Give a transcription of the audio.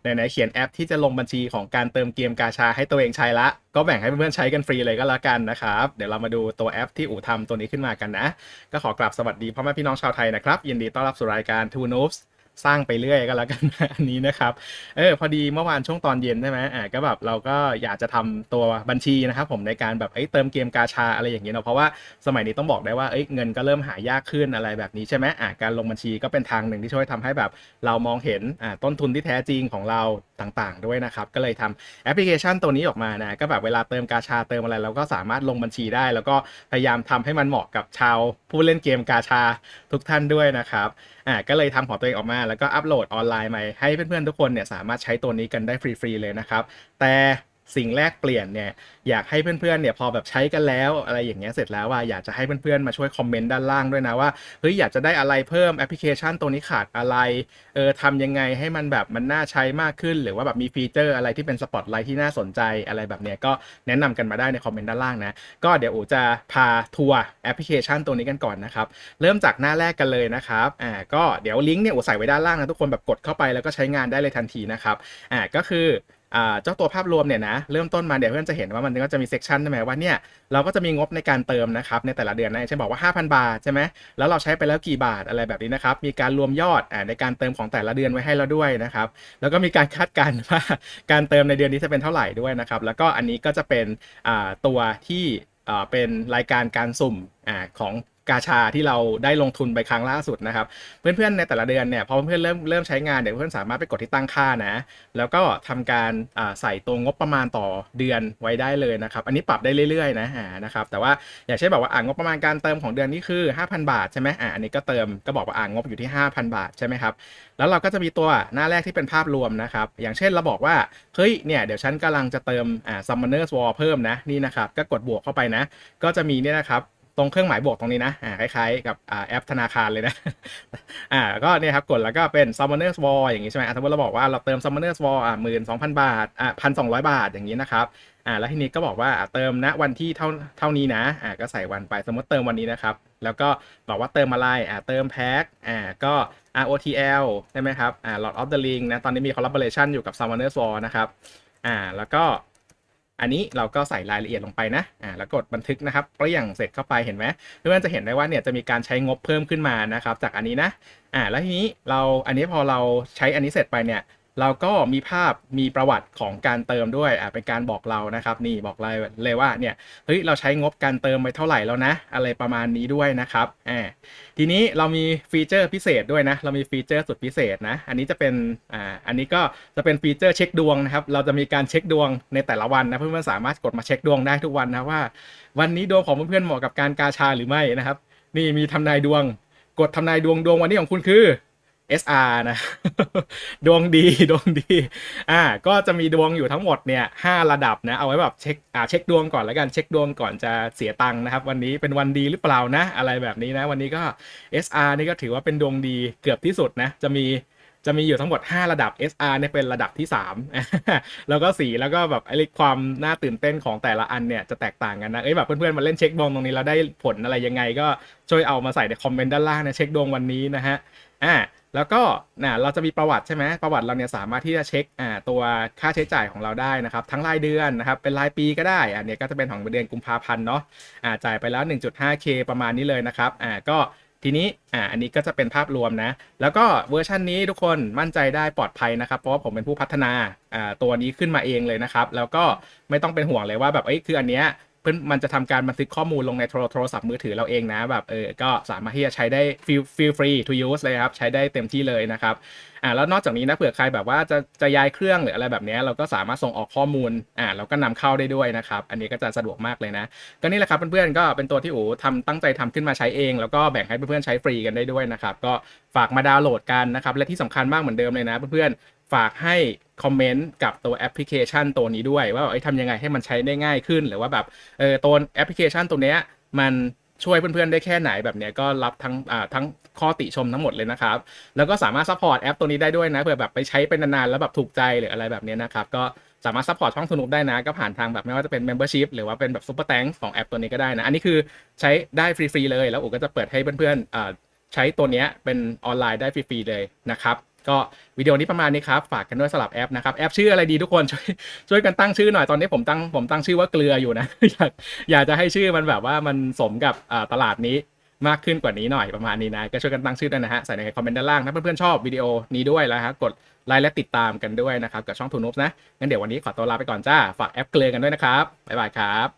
ไหนๆเขียนแอปที่จะลงบัญชีของการเติมเกมกาชาให้ตัวเองใช้ละ ก็แบ่งให้เพื่อนๆใช้กันฟรีเลยก็แล้วกันนะครับ เดี๋ยวเรามาดูตัวแอปที่อู่ทำตัวนี้ขึ้นมากันนะ ก็ขอกราบสวัสดีพ่อแม่พี่น้องชาวไทยนะครับยินดีต้อนรับสู่รายการ Two Noobs สร้างไปเรื่อยก็แล้วกันอันนี้นะครับ เออพอดีเมื่อวานช่วงตอนเย็นใช่ไหมอ่าก็แบบเราก็อยากจะทำตัวบัญชีนะครับผมในการแบบเอ้เติมเกมกาชาอะไรอย่างเงี้ยเนาะเพราะว่าสมัยนี้ต้องบอกได้ว่าเอ้เงินก็เริ่มหายากขึ้นอะไรแบบนี้ใช่ไหมอ่าการลงบัญชีก็เป็นทางหนึ่งที่ช่วยทำให้แบบเรามองเห็นอ่าต้นทุนที่แท้จริงของเราต่างๆ ด้วยนะครับ ก็เลยทำแอปพลิเคชันตัวนี้ออกมานะก็แบบเวลาเติมกาชาเติมอะไรเราก็สามารถลงบัญชีได้ แล้วก็พยายามทำให้มันเหมาะกับชาวผู้เล่นเกมกาชาทุกท่านด้วยนะครับอ่าก็เลยทำของตัวเองออกมาแล้วก็อัปโหลดออนไลน์มาให้เพื่อนๆทุกคนเนี่ยสามารถใช้ตัวนี้กันได้ฟรีๆเลยนะครับ แต่ สิ่งแรกเปลี่ยนเนี่ยอยากให้เพื่อนๆเนี่ยพอแบบใช้กันแล้วอะไรอย่างเงี้ยเสร็จแล้วว่าอยากจะให้เพื่อนๆมาช่วยคอมเมนต์ด้านล่างด้วยนะว่าเฮ้ยอยากจะได้อะไรเพิ่มแอปพลิเคชันตัวนี้ขาดอะไรเออทำยังไงให้มันแบบมันน่าใช้มากขึ้น หรือว่าแบบมีฟีเจอร์อะไรที่เป็นสปอตไลท์ที่น่าสนใจอะไรแบบเนี้ยก็แนะนำกันมาได้ในคอมเมนต์ด้านล่างนะก็เดี๋ยวอูจะพาทัวร์แอปพลิเคชันตัวนี้กันก่อนนะครับเริ่มจากหน้าแรกกันเลยนะครับอ่าก็เดี๋ยวลิงก์เนี่ยอูใส่ไว้ด้านล่างนะทุกคนแบบกดเข้าไปแล้วก็ใช้งานได้เลยทันทีนะครับอ่าก็คือ เจ้าตัวภาพรวมเนี่ยนะเริ่มต้นมาเดี๋ยวเพื่อนจะเห็นว่ามันก็จะมีเซกชันใช่ไหมว่าเนี่ยเราก็จะมีงบในการเติมนะครับในแต่ละเดือนนะเช่นบอกว่า 5,000 บาทใช่ไหมแล้วเราใช้ไปแล้วกี่บาทอะไรแบบนี้นะครับมีการรวมยอดอในการเติมของแต่ละเดือนไว้ให้เราด้วยนะครับแล้วก็มีการคาดการณ์ว่าการเติมในเดือนนี้จะเป็นเท่าไหร่ด้วยนะครับแล้วก็อันนี้ก็จะเป็นตัวที่เป็นรายการการสุ่มอของ กาชาที่เราได้ลงทุนไปครั้งล่าสุดนะครับ เพื่อนๆในแต่ละเดือนเนี่ยพอเพื่อนๆเริ่มเริ่มใช้งานเดี๋ยวเพื่อนสามารถไปกดที่ตั้งค่านะ แล้วก็ทำการใส่ตัวงบประมาณต่อเดือนไว้ได้เลยนะครับ อันนี้ปรับได้เรื่อยๆนะอ่านะครับแต่ว่าอย่างเช่นบอกว่าอ่างบประมาณการเติมของเดือนนี้คือ 5,000 บาทใช่ไหมอ่าอันนี้ก็เติมก็บอกว่าอ่างงบอยู่ที่ 5,000 บาทใช่ไหมครับแล้วเราก็จะมีตัวหน้าแรกที่เป็นภาพรวมนะครับ อย่างเช่นเราบอกว่าเฮ้ยเนี่ยเดี๋ยวฉันกำลังจะเติมอ่า Summoner's War เพิ่มนะนี่นะครับก็กดบวกเข้าไปนะ ก็จะมีเนี่ยนะครับ ตรงเครื่องหมายบวกตรงนี้นะอ่าคล้ายๆกับอ่าแอปธนาคารเลยนะอ่าก็เนี่ยครับกดแล้วก็เป็น Summoner's War อย่างงี้ใช่ไหมสมมติเราบอกว่าเราเติม Summoner's War อ่าหมื่นสองพันบาทอ่าพันสองร้อยบาทอย่างนี้นะครับอ่าแล้วทีนี้ก็บอกว่าเติมณวันที่เท่าเท่านี้นะอ่าก็ใส่วันไปสมมติเติมวันนี้นะครับ แล้วก็บอกว่าเติมอะไรอ่าเติมแพ็คอ่าก็ ROTL ใช่ไหมครับอ่า Lord of the Ring นะตอนนี้มี collaboration อยู่กับ Summoner's War นะครับอ่าแล้วก็ อันนี้เราก็ใส่รายละเอียดลงไปนะอ่าแล้วกดบันทึกนะครับเปรี่ยงเสร็จเข้าไปเห็นไหมเพื่อนๆจะเห็นได้ว่าเนี่ยจะมีการใช้งบเพิ่มขึ้นมานะครับจากอันนี้นะอ่าแล้วทีนี้เราอันนี้พอเราใช้อันนี้เสร็จไปเนี่ย เราก็มีภาพมีประวัติของการเติมด้วยอ่าเป็นการบอกเรานะครับ นี่บอกเลยเลยว่าเนี่ยเฮ้ยเราใช้งบการเติมไปเท่าไหร่แล้วนะ อะไรประมาณนี้ด้วยนะครับอ่าทีนี้เรามีฟีเจอร์พิเศษด้วยนะ เรามีฟีเจอร์สุดพิเศษนะ อันนี้จะเป็นอ่าอันนี้ก็จะเป็นฟีเจอร์เช็คดวงนะครับ เราจะมีการเช็คดวงในแต่ละวันนะเพื่อนๆสามารถกดมาเช็คดวงได้ทุกวันนะว่า วันนี้ดวงของเพื่อนๆเหมาะกับการกาชาหรือไม่นะครับ นี่มีทำนายดวง กดทำนายดวงดวงวันนี้ของคุณคือ SR นะ ดวงดีดวงดี อ่า ก็จะมีดวงอยู่ทั้งหมดเนี่ยห้าระดับนะ เอาไว้แบบเช็ค อ่า เช็คดวงก่อนแล้วกัน เช็คดวงก่อนจะเสียตังค์นะครับ วันนี้เป็นวันดีหรือเปล่านะ อะไรแบบนี้นะ วันนี้ก็ SR นี่ก็ถือว่าเป็นดวงดีเกือบที่สุดนะ จะมีจะมีอยู่ทั้งหมด 5 ระดับ SR เนี่ยเป็นระดับที่ 3 แล้วก็ 4 แล้วก็แบบไอ้ความน่าตื่นเต้นของแต่ละอันเนี่ยจะแตกต่างกันนะ เอ้ยแบบเพื่อนๆมาเล่นเช็คดวงตรงนี้แล้วได้ผลอะไรยังไง ก็ช่วยเอามาใส่ในคอมเมนต์ด้านล่างนะเช็คดวงวันนี้นะฮะ อ่า แล้วก็นะเราจะมีประวัติใช่ไหมประวัติเราเนี่ยสามารถที่จะเช็คอ่าตัวค่าใช้จ่ายของเราได้นะครับ ทั้งรายเดือนนะครับ เป็นรายปีก็ได้อันเนี้ยก็จะเป็นของเดือนกุมภาพันธ์เนาะอ่าจ่ายไปแล้ว 1.5k ประมาณนี้เลยนะครับอ่าก็ทีนี้อ่าอันนี้ก็จะเป็นภาพรวมนะ แล้วก็เวอร์ชันนี้ทุกคนมั่นใจได้ปลอดภัยนะครับ เพราะว่าผมเป็นผู้พัฒนาอ่าตัวนี้ขึ้นมาเองเลยนะครับ แล้วก็ไม่ต้องเป็นห่วงเลยว่าแบบเอ้ยคืออันเนี้ย พื่อนมันจะทำการบันทึกข้อมูลลงในโทรศัพท์มือถือเราเองนะแบบเออก็สามารถที่จะใช้ได้ feel feel free to use เลยครับ ใช้ได้เต็มที่เลยนะครับอ่าแล้วนอกจากนี้นะเผื่อใครแบบว่าจะจะย้ายเครื่องหรืออะไรแบบนี้เราก็สามารถส่งออกข้อมูลอ่าแล้วก็นำเข้าได้ด้วยนะครับ อันนี้ก็จะสะดวกมากเลยนะ ก็นี่แหละครับเพื่อนๆก็เป็นตัวที่อู๋ทำตั้งใจทำขึ้นมาใช้เอง แล้วก็แบ่งให้เพื่อนๆใช้ฟรีกันได้ด้วยนะครับก็ฝากมาดาวน์โหลดกันนะครับและที่สำคัญมากเหมือนเดิมเลยนะเพื่อนๆ ฝากให้คอมเมนต์กับตัวแอปพลิเคชันตัวนี้ด้วย ว่าเอ้ทำยังไงให้มันใช้ได้ง่ายขึ้น หรือว่าแบบเออตัวแอปพลิเคชันตัวเนี้ยมันช่วยเพื่อนๆ ได้แค่ไหนแบบเนี้ยก็รับทั้งอ่าทั้งข้อติชมทั้งหมดเลยนะครับ แล้วก็สามารถซัพพอร์ตแอปตัวนี้ได้ด้วยนะเผื่อแบบไปใช้เป็นนานๆ แล้วแบบถูกใจหรืออะไรแบบเนี้ยนะครับ ก็สามารถซัพพอร์ตช่องสนุกได้นะ ก็ผ่านทางแบบไม่ว่าจะเป็น Membership หรือว่าเป็นแบบ Super Thanks ของแอปตัวนี้ก็ได้นะ อันนี้คือใช้ได้ฟรีๆเลย แล้วอูก็จะเปิดให้เพื่อนๆอ่าใช้ตัวเนี้ยเป็นออนไลน์ได้ฟรีๆเลยนะครับ ก็วิดีโอนี้ประมาณนี้ครับ ฝากกันด้วยสลับแอปนะครับ แอปชื่ออะไรดีทุกคนช่วยช่วยกันตั้งชื่อหน่อยตอนนี้ผมตั้งผมตั้งชื่อว่าเกลืออยู่นะ อยากอยากจะให้ชื่อมันแบบว่ามันสมกับตลาดนี้มากขึ้นกว่านี้หน่อยประมาณนี้นะ ก็ช่วยกันตั้งชื่อด้วยนะฮะ ใส่ในคอมเมนต์ด้านล่างถ้าเพื่อนๆชอบวิดีโอนี้ด้วยแล้วฮะกดไลค์และติดตามกันด้วยนะครับกับช่องทูนุบนะงั้นเดี๋ยววันนี้ขอตัวลาไปก่อนจ้าฝากแอปเกลือกันด้วยนะครับบ๊ายบายครับ